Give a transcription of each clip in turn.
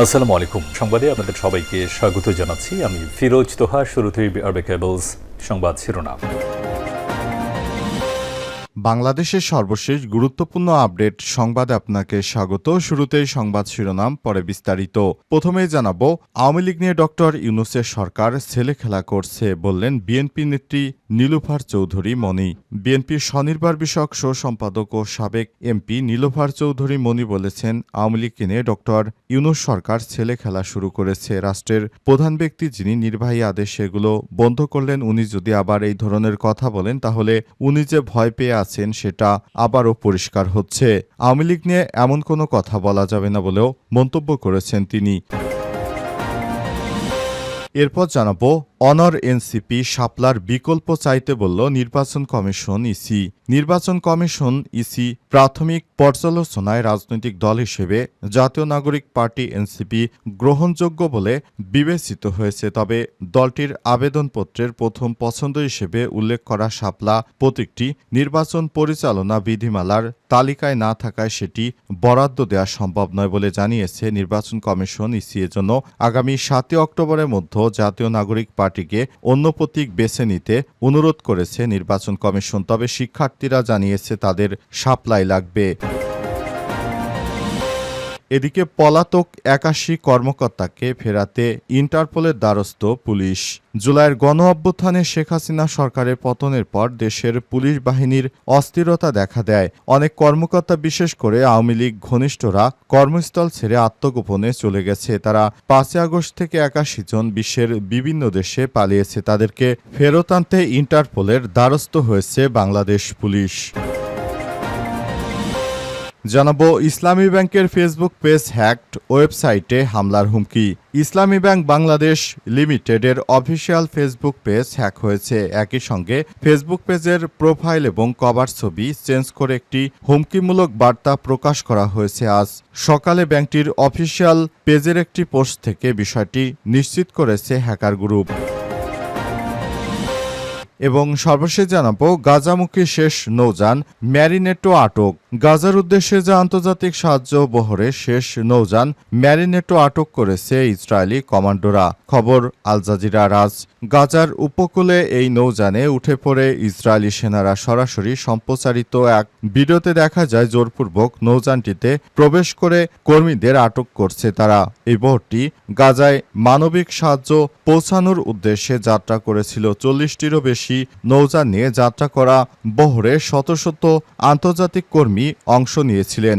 আসসালামু আলাইকুম। সংবাদে আপনাদের সবাইকে স্বাগত জানাচ্ছি। আমি ফিরোজ তোহা, শুরুতেই আরবে কেবলস সংবাদ শিরোনাম। বাংলাদেশের সর্বশেষ গুরুত্বপূর্ণ আপডেট সংবাদে আপনাকে স্বাগত। শুরুতেই সংবাদ শিরোনাম, পরে বিস্তারিত। প্রথমেই জানাব, আওয়ামী লীগ নিয়ে ডক্টর ইউনুসের সরকার ছেলে খেলা করছে বললেন বিএনপি নেত্রী নীলুফার চৌধুরী, মণি। বিএনপির স্বনির্ভর বিষয়ক শো সম্পাদক ও সাবেক এমপি নীলুফার চৌধুরী মনি বলেছেন, আওয়ামী লীগ নিয়ে ডক্টর ইউনুস সরকার ছেলে খেলা শুরু করেছে। রাষ্ট্রের প্রধান ব্যক্তি যিনি নির্বাহী আদেশ সেগুলো বন্ধ করলেন, উনি যদি আবার এই ধরনের কথা বলেন, তাহলে উনি যে ভয় পেয়ে আছেন সেটা আবারও পরিষ্কার হচ্ছে। আওয়ামী লীগ নিয়ে এমন কোনো কথা বলা যাবে না বলেও মন্তব্য করেছেন তিনি। এরপর জানাব, অনর এনসিপি শাপলার বিকল্প চাইতে বলল নির্বাচন কমিশন ইসি। নির্বাচন কমিশন ইসি প্রাথমিক পর্যালোচনায় রাজনৈতিক দল হিসেবে জাতীয় নাগরিক পার্টি এনসিপি গ্রহণযোগ্য বলে বিবেচিত হয়েছে, তবে দলটির আবেদনপত্রের প্রথম পছন্দ হিসেবে উল্লেখ করা শাপলা প্রতীকটি নির্বাচন পরিচালনা বিধিমালার তালিকায় না থাকায় সেটি বরাদ্দ দেওয়া সম্ভব নয় বলে জানিয়েছে নির্বাচন কমিশন ইসি। এর জন্য আগামী সাতই অক্টোবরের মধ্যে জাতীয় নাগরিক পার্টিকে অন্য প্রতীক বেছে নিতে অনুরোধ করেছে নির্বাচন কমিশন, তবে শিক্ষার্থীরা জানিয়েছে তাদের সাপ্লাই লাগবে। এদিকে পলাতক একাশি কর্মকর্তাকে ফেরাতে ইন্টারপোলের দ্বারস্থ পুলিশ। জুলাইয়ের গণ অভ্যুত্থানে শেখ হাসিনা সরকারের পতনের পর দেশের পুলিশ বাহিনীর অস্থিরতা দেখা দেয়। অনেক কর্মকর্তা বিশেষ করে আওয়ামী লীগ ঘনিষ্ঠরা কর্মস্থল ছেড়ে আত্মগোপনে চলে গেছে। তারা পাঁচই আগস্ট থেকে একাশি জন বিশ্বের বিভিন্ন দেশে পালিয়েছে। তাদেরকে ফেরত আনতে ইন্টারপোলের দ্বারস্থ হয়েছে বাংলাদেশ পুলিশ। জানাব, ইসলামী ব্যাংকের ফেসবুক পেজ হ্যাকড ওয়েবসাইটে হামলার হুমকি। ইসলামী ব্যাংক বাংলাদেশ লিমিটেডের অফিসিয়াল ফেসবুক পেজ হ্যাক হয়েছে। একই সঙ্গে ফেসবুক পেজের প্রোফাইল এবং কভার ছবি চেঞ্জ করে একটি হুমকিমূলক বার্তা প্রকাশ করা হয়েছে আজ। সকালে ব্যাংকটির অফিসিয়াল পেজের একটি পোস্ট থেকে বিষয়টি নিশ্চিত করেছে হ্যাকার গ্রুপ। এবং সর্বশেষ জানাব, গাজামুখী শেষ নৌযান ম্যারিনেটো আটক। গাজার উদ্দেশ্যে যে আন্তর্জাতিক সাহায্য বহরে শেষ নৌযান ম্যারিনেটো আটক করেছে ইসরায়েলি কমান্ডোরা। খবর, আল জাজিরা রাজ। গাজার উপকূলে এই নৌযানে উঠে পড়ে ইসরায়েলি সেনারা সরাসরি সম্প্রচারিত এক ভিডিওতে দেখা যায়, জোরপূর্বক নৌযানটিতে প্রবেশ করে কর্মীদের আটক করছে তারা। এই বহরটি গাজায় মানবিক সাহায্য পৌঁছানোর উদ্দেশ্যে যাত্রা করেছিল। চল্লিশটিরও বেশি নৌযান নিয়ে যাত্রা করা বহরে শত শত আন্তর্জাতিক কর্মী অংশ নিয়েছিলেন।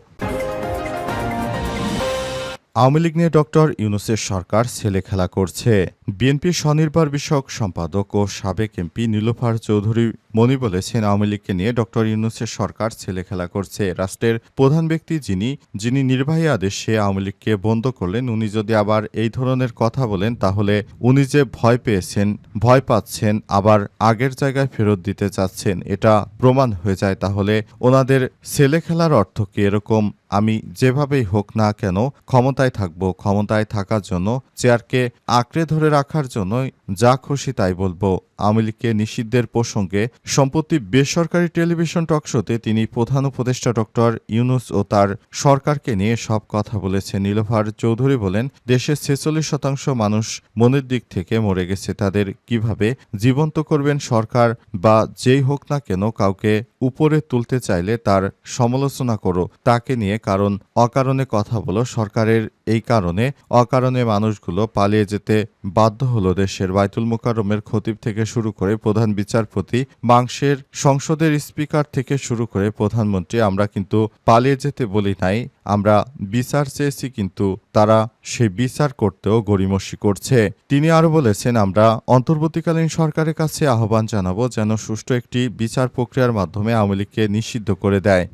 আওয়ামী লীগ নিয়ে ডক্টর ইউনুসের সরকার ছেলে খেলা করছে। বিএনপির স্বনির্ভর বিষয়ক সম্পাদক ও সাবেক এমপি নীলোফার চৌধুরী মনি বলেছেন, আওয়ামী লীগকে নিয়ে ডক্টর ইউনুসের সরকার ছেলে খেলা করছে। রাষ্ট্রের প্রধান ব্যক্তি যিনি যিনি নির্বাহী আদেশে আওয়ামী লীগকে বন্ধ করলেন, উনি যদি আবার এই ধরনের কথা বলেন, তাহলে উনি যে ভয় পেয়েছেন, ভয় পাচ্ছেন, আবার আগের জায়গায় ফেরত দিতে চাচ্ছেন, এটা প্রমাণ হয়ে যায়। তাহলে ওনাদের ছেলে খেলার অর্থ কি এরকম? আমি যেভাবেই হোক না কেন, ক্ষমতায় থাকব, ক্ষমতায় থাকার জন্য চেয়ারকে আঁকড়ে ধরে রাখার জন্য যা খুশি তাই বলব। আওয়ামী লীগকে নিষিদ্ধের প্রসঙ্গে সম্প্রতি বেসরকারি টেলিভিশন টকশোতে তিনি প্রধান উপদেষ্টা ডক্টর ইউনুস ও তার সরকারকে নিয়ে সব কথা বলেছেন। নীলোফার চৌধুরী বলেন দেশের ছেচল্লিশ শতাংশ মানুষ মনের দিক থেকে মরে গেছে। তাদের কীভাবে জীবন্ত করবেন সরকার বা যেই হোক না কেন কাউকে উপরে তুলতে চাইলে তার সমালোচনা করো। তাকে নিয়ে কারণ অকারণে কথা বলো। সরকারের এই কারণে অকারণে মানুষগুলো পালিয়ে যেতে বাধ্য হলো দেশের বাইতুল মোকাররমের খতিব থেকে শুরু করে প্রধান বিচারপতি মাংসের সংসদের স্পিকার থেকে শুরু করে প্রধানমন্ত্রী, আমরা কিন্তু পালিয়ে যেতে বলি নাই, আমরা বিচার চেয়েছি কিন্তু তারা সেই বিচার করতেও গড়িমসি করছে। তিনি আরও বলেছেন, আমরা অন্তর্বর্তীকালীন সরকারের কাছে আহ্বান জানাব যেন সুষ্ঠু একটি বিচার প্রক্রিয়ার মাধ্যমে আওয়ামী লীগকে নিষিদ্ধ করে দেয়।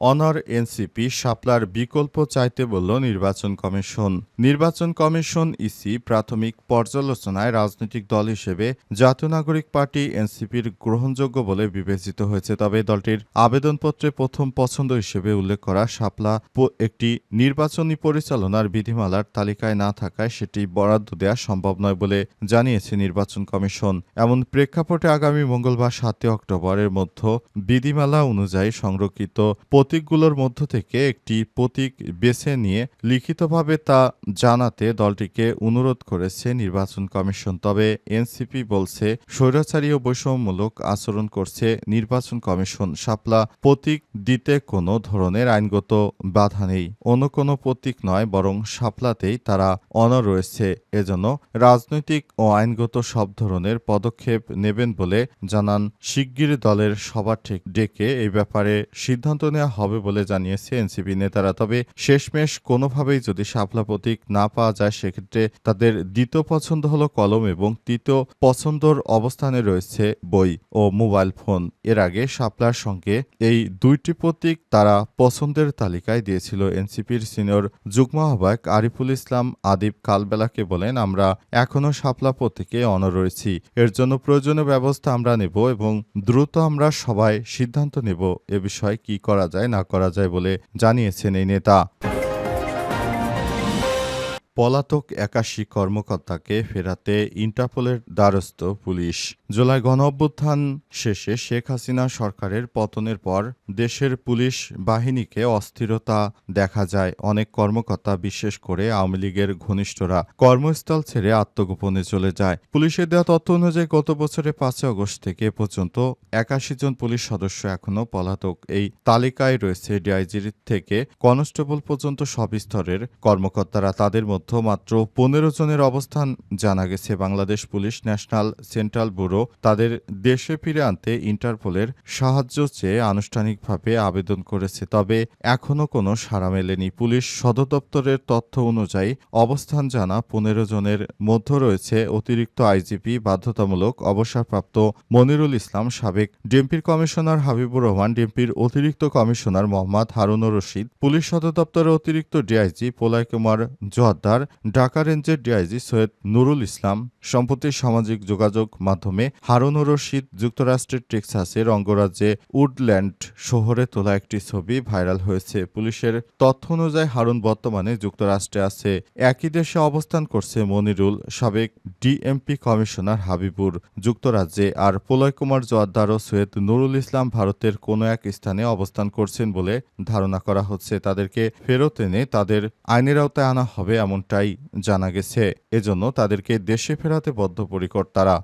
অনর এনসিপি শাপলার বিকল্প চাইতে বলল নির্বাচন কমিশন। নির্বাচন কমিশন ইসি প্রাথমিক পর্যালোচনায় রাজনৈতিক দল হিসেবে জাতীয় নাগরিক পার্টি এনসিপির গ্রহণযোগ্য বলে বিবেচিত হয়েছে। তবে দলটির আবেদনপত্রে প্রথম পছন্দ হিসেবে উল্লেখ করা শাপলা একটি নির্বাচনী পরিচালনার বিধিমালার তালিকায় না থাকায় সেটি বরাদ্দ দেওয়া সম্ভব নয় বলে জানিয়েছে নির্বাচন কমিশন। এমন প্রেক্ষাপটে আগামী মঙ্গলবার সাতই অক্টোবরের মধ্য বিধিমালা অনুযায়ী সংরক্ষিত প্রতীকগুলোর মধ্য থেকে একটি প্রতীক বেছে নিয়ে লিখিতভাবে তা জানাতে দলটিকে অনুরোধ করেছে নির্বাচন কমিশন। তবে এনসিপি বলছে, স্বৈরাচারী ও বৈষম্যমূলক আচরণ করছে নির্বাচন কমিশন। শাপলা প্রতীক দিতে কোনো ধরনের আইনগত বাধা নেই। অন্য কোনো প্রতীক নয়, বরং শাপলাতেই তারা অনর রয়েছে। এজন্য রাজনৈতিক ও আইনগত সব ধরনের পদক্ষেপ নেবেন বলে জানান শিগগির দলের সভা ঠিক ডেকে এই ব্যাপারে সিদ্ধান্ত নেওয়া হবে বলে জানিয়েছে এনসিপি নেতারা। তবে শেষমেশ কোনোভাবেই যদি শাপলা প্রতীক না পাওয়া যায়, সেক্ষেত্রে তাদের দ্বিতীয় পছন্দ হলো কলম এবং তৃতীয় পছন্দর অবস্থানে রয়েছে বই ও মোবাইল ফোন। এর আগে শাপলার সঙ্গে এই দুইটি প্রতীক তারা পছন্দের তালিকায় দিয়েছিল। এনসিপির সিনিয়র যুগ্ম আহ্বায়ক আরিফুল ইসলাম আদিব কালবেলাকে বলেন, আমরা এখনও শাপলা প্রতীকে অনর রয়েছি। এর জন্য প্রয়োজনীয় ব্যবস্থা আমরা নেব এবং দ্রুত আমরা সবাই সিদ্ধান্ত নেব এ বিষয়ে কি করা যায় না করা যায় বলে জানিয়েছেন এই নেতা। পলাতক একাশি কর্মকর্তাকে ফেরাতে ইন্টারপোলের দ্বারস্থ পুলিশ। জুলাই গণ অভ্যুত্থান শেষে শেখ হাসিনা সরকারের পতনের পর দেশের পুলিশ বাহিনীকে অস্থিরতা দেখা যায়। অনেক কর্মকর্তা, বিশেষ করে আওয়ামী লীগের ঘনিষ্ঠরা, কর্মস্থল ছেড়ে আত্মগোপনে চলে যায়। পুলিশের দেওয়া তথ্য অনুযায়ী গত বছরের পাঁচই আগস্ট থেকে পর্যন্ত একাশি জন পুলিশ সদস্য এখনও পলাতক। এই তালিকায় রয়েছে ডিআইজির থেকে কনস্টেবল পর্যন্ত সব স্তরের কর্মকর্তারা। তাদের মধ্যে মাত্র পনেরো জনের অবস্থান জানা গেছে। Bangladesh police, national central bureau তাদের দেশে ফিরে আনতে ইন্টারপোলের সাহায্য চেয়ে আনুষ্ঠানিকভাবে আবেদন করেছে। তবে এখনও কোনো সাড়া মেলেনি। পুলিশ সদর দপ্তরের তথ্য অনুযায়ী অবস্থান জানা পনেরো জনের মধ্যে রয়েছে। অতিরিক্ত আইজিপি বাধ্যতামূলক অবসরপ্রাপ্ত মনিরুল ইসলাম সাবেক ডিএমপির কমিশনার হাবিবুর রহমান, ডিএমপির অতিরিক্ত কমিশনার মোহাম্মদ হারুনুর রশিদ, পুলিশ সদর দপ্তরের অতিরিক্ত ডিআইজি পোলাই কুমার জোয়াদ্দার ঢাকা রেঞ্জের ডিআইজি সৈয়দ নুরুল ইসলাম, সম্প্রতি সামাজিক যোগাযোগ মাধ্যমে হারুনুর রশিদ যুক্তরাষ্ট্রের টেক্সাসের অঙ্গরাজ্যে উডল্যান্ড শহরে তোলা একটি ছবি ভাইরাল হয়েছে। পুলিশের তথ্য অনুযায়ী হারুন বর্তমানে যুক্তরাষ্ট্রে আছে। একই দেশে অবস্থান করছে মনিরুল সাবেক ডিএমপি কমিশনার হাবিবুর, যুক্তরাজ্যে আর প্রলয় কুমার জোয়াদ্দার ও সৈয়দ নুরুল ইসলাম ভারতের কোনো এক স্থানে অবস্থান করছেন বলে ধারণা করা হচ্ছে। তাদেরকে ফেরত এনে তাদের আইনের আওতায় আনা হবে এমনটাই জানা গেছে। এজন্য তাদেরকে দেশে ফেরাতে বদ্ধপরিকর তারা।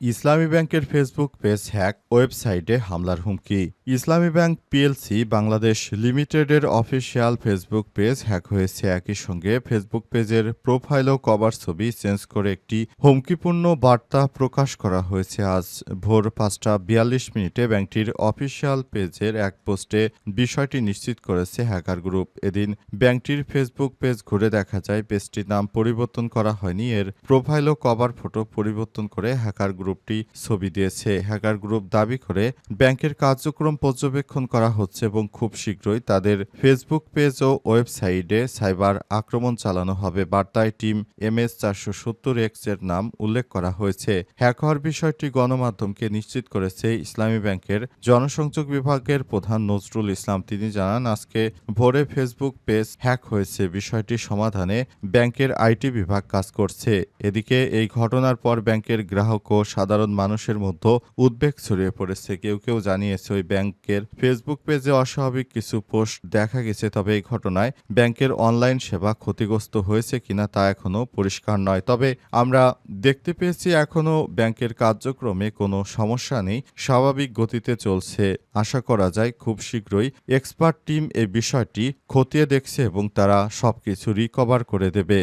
ইসলামী ব্যাংকের ফেসবুক পেজ হ্যাক ওয়েবসাইটে হামলার হুমকি। ইসলামী ব্যাংক পিএলসি বাংলাদেশ লিমিটেডের অফিসিয়াল ফেসবুক পেজ হ্যাক হয়েছে। একই সঙ্গে ফেসবুক পেজের প্রোফাইল ও কভার ছবি চেঞ্জ করে একটি হুমকিপূর্ণ বার্তা প্রকাশ করা হয়েছে। আজ ভোর পাঁচটা বিয়াল্লিশ মিনিটে ব্যাংকটির অফিসিয়াল পেজের এক পোস্টে বিষয়টি নিশ্চিত করেছে হ্যাকার গ্রুপ। এদিন ব্যাংকটির ফেসবুক পেজ ঘুরে দেখা যায়, পেজটির নাম পরিবর্তন করা হয়নি। এর প্রোফাইল ও কভার ফটো পরিবর্তন করে হ্যাকার গ্রুপটি ছবি দিয়েছে। হ্যাকার গ্রুপ দাবি করে, ব্যাংকের কার্যক্রম পর্যবেক্ষণ করা হচ্ছে এবং খুব শীঘ্রই তাদের ফেসবুক পেজ ও ওয়েবসাইটে সাইবার আক্রমণ চালানো হবে। বার্তায় টিম এম এস চারশো সত্তর এক্সের নাম উল্লেখ করা হয়েছে। হ্যাক হওয়ার বিষয়টি গণমাধ্যমকে নিশ্চিত করেছে ইসলামী ব্যাংকের জনসংযোগ বিভাগের প্রধান নজরুল ইসলাম। তিনি জানান, আজকে ভোরে ফেসবুক পেজ হ্যাক হয়েছে। বিষয়টি সমাধানে ব্যাংকের আইটি বিভাগ কাজ করছে। এদিকে এই ঘটনার পর ব্যাংকের গ্রাহক ও সাধারণ মানুষের মধ্যে উদ্বেগ ছড়িয়ে পড়েছে। কেউ কেউ জানিয়েছে ওই ব্যাংকের ফেসবুক পেজে অস্বাভাবিক কিছু পোস্ট দেখা গেছে, তবে এই ঘটনায় ব্যাংকের অনলাইন সেবা ক্ষতিগ্রস্ত হয়েছে কিনা তা এখনও পরিষ্কার নয়। তবে আমরা দেখতে পেয়েছি এখনও ব্যাংকের কার্যক্রমে কোনো সমস্যা নেই, স্বাভাবিক গতিতে চলছে। আশা করা যায় খুব শীঘ্রই এক্সপার্ট টিম এই বিষয়টি খতিয়ে দেখছে এবং তারা সবকিছু রিকভার করে দেবে।